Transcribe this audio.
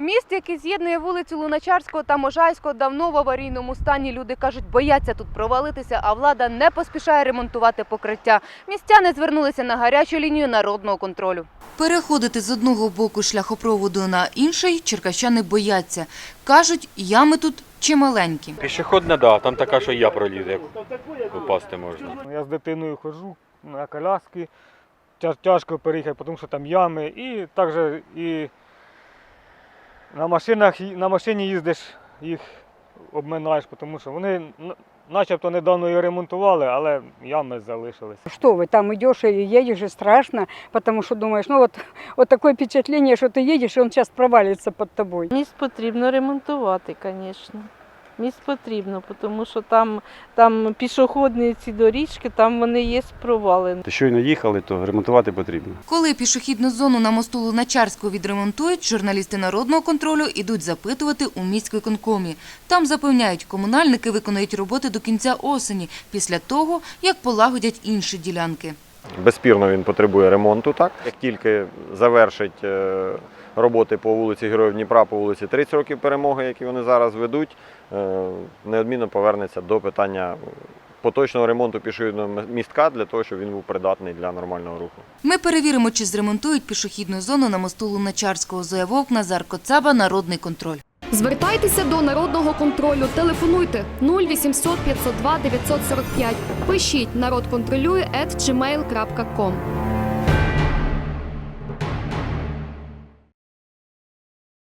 Міст, який з'єднує вулицю Луначарського та Можайського, давно в аварійному стані. Люди кажуть, бояться тут провалитися, а влада не поспішає ремонтувати покриття. Містяни звернулися на гарячу лінію народного контролю. Переходити з одного боку шляхопроводу на інший черкащани бояться. Кажуть, ями тут чималенькі. Пішохідна, да, там така, що я пролізу, як упасти можна. Я з дитиною ходжу на коляски, тя- тяжко переїхати, тому що там ями. І також і на, машинах, на машині їздиш, їх обминаєш, тому що вони начебто недавно її ремонтували, але ями залишились. Що ви, там йдеш і їдеш, і страшно, тому що думаєш, ну от, от таке впечатлення, що ти їдеш, і він зараз провалиться під тобою. Міст потрібно ремонтувати, звісно. Міст потрібно, тому що там, там пішохідні ці доріжки, там вони є провали. Щойно їхали, то ремонтувати потрібно. Коли пішохідну зону на мосту Луначарського відремонтують, журналісти народного контролю ідуть запитувати у міськвиконкомі. Там запевняють, комунальники виконують роботи до кінця осені, після того, як полагодять інші ділянки. Безспірно він потребує ремонту. Так як тільки завершить е, роботи по вулиці Героїв Дніпра, по вулиці 30 років перемоги, які вони зараз ведуть, е, неодмінно повернеться до питання поточного ремонту пішохідного містка для того, щоб він був придатний для нормального руху. Ми перевіримо, чи зремонтують пішохідну зону на мосту Луначарського. Зоя Вовк, Назар Коцаба, Народний контроль. Звертайтеся до народного контролю. Телефонуйте 0800 502 945. Пишіть народ контролює.